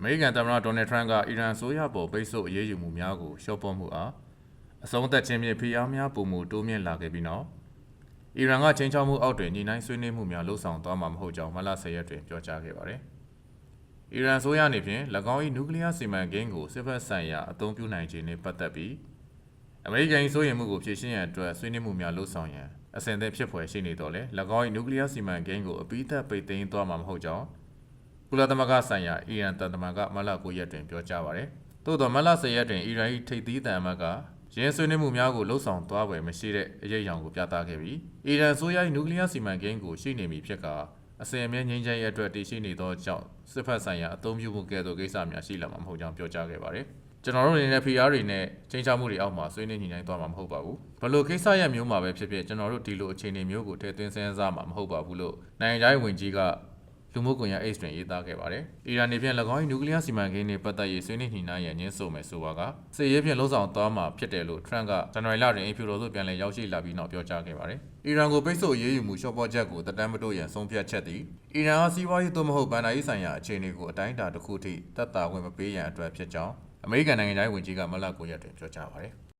အမေရိကန်သမ္မတဒေါ်နယ်ထရန့်ကအီရန်ဆိုရပေါ်ပိတ်ဆို့အရေးယူမှုများကိုရှော့ပေါ်မှုအားအဆုံးသက်ခြင်းဖြင့်ဖိအားများပုံမှုတိုးမြင့်လာခဲ့ပြီးနောက်အီရန်ကချင်းချောက်မှုအောက်တွင်ညှိနှိုင်းဆွေးနွေးမှုများလှုပ်ဆောင်သွားမှာမဟုတ်ကြောင်းမလ10ရက်တွင်ပြောကြားခဲ့ပါတယ်။အီရန်ဆိုရအနေဖြင့်၎င်း၏နျူကလ িয়ার စီမံကိန်းကိုစစ်ဖက်ဆိုင်ရာအသုံးပြုနိုင်ခြင်းနှင့်ပတ်သက်ပြီးအမေရိကန်၏စိုးရိမ်မှုကိုဖြေရှင်းရန်အတွက်ဆွေးနွေးမှုများလှုပ်ဆောင်ရန်အစဉ်အသင့်ဖြစ်ဖွယ်ရှိနေတော့လေ၎င်း၏နျူကလ িয়ার စီမံကိန်းကိုအပိသက်ပိတ်သိမ်းသွားမှာမဟုတ်ကြောင်း ကုလသမဂ္ဂဆိုင်ရာအီရန်တန်တမန်ကမလ9ရက်တွင်ပြောကြားပါတယ်။သို့သောမလ10ရက်တွင်အီရန်၏ထိပ်သီးတန်အမတ်ကရင်းဆွေးနွေးမှုများကိုလှုပ်ဆောင်သွားပွဲမရှိတဲ့အရေးအယောင်ကိုပြသခဲ့ပြီးအီရန်ဆိုရ၏နျူကလ িয়ার စီမံကိန်းကိုရှိနေမည်ဖြစ်ကာအစဉ်အမြဲငြိမ်းချမ်းရေးအတွက်တည်ရှိနေသောကြောင့်စစ်ဖက်ဆိုင်ရာအသုံးပြုမှုကဲ့သို့ကိစ္စများရှိလာမှာမဟုတ်ကြောင်းပြောကြားခဲ့ပါတယ်။ကျွန်တော်တို့အနေနဲ့ PR တွေနဲ့ချိန်ချမှုတွေအောက်မှာဆွေးနွေးညှိနှိုင်းသွားမှာမဟုတ်ပါဘူး။ဘလို့ကိစ္စရပ်မျိုးမှာပဲဖြစ်ဖြစ်ကျွန်တော်တို့ဒီလိုအခြေအနေမျိုးကိုထည့်သွင်းစဉ်းစားမှာမဟုတ်ပါဘူးလို့နိုင်ငံခြားရေးဝန်ကြီးက လူမှုကွန်ရက် X တွင်ရေးသားခဲ့ပါတယ်။အီရန်နေဖြင့်၎င်း၏နျူကလ িয়ার စီမံကိန်းနှင့်ပတ်သက်၍ဆွေးနွေးညှိနှိုင်းရန်ညှင်းဆိုမယ်ဆိုပါကစစ်ရေးဖြင့်လှုံ့ဆော်သွားမှာဖြစ်တယ်လို့ Trump ကဇန်နဝါရီလတွင်အင်ဖြူတော်သို့ပြန်လည်ရောက်ရှိလာပြီးနောက်ပြောကြားခဲ့ပါတယ်။အီရန်ကိုပိတ်ဆို့အရေးယူမှုရှော့ပေါ်ချက်ကိုတက်တမ်းမတိုးရန်ဆုံးဖြတ်ချက်သည်အီရန်အားစီးပွားရေးသို့မဟုတ်ဗန်ဒါရေးဆိုင်ရာအခြေအနေကိုအတိုင်းအတာတစ်ခုထိတက်တာဝင်မပေးရန်အတွက်ဖြစ်ကြောင်းအမေရိကန်နိုင်ငံသားဝန်ကြီးကမလ9ရက်တွင်ပြောကြားပါတယ်။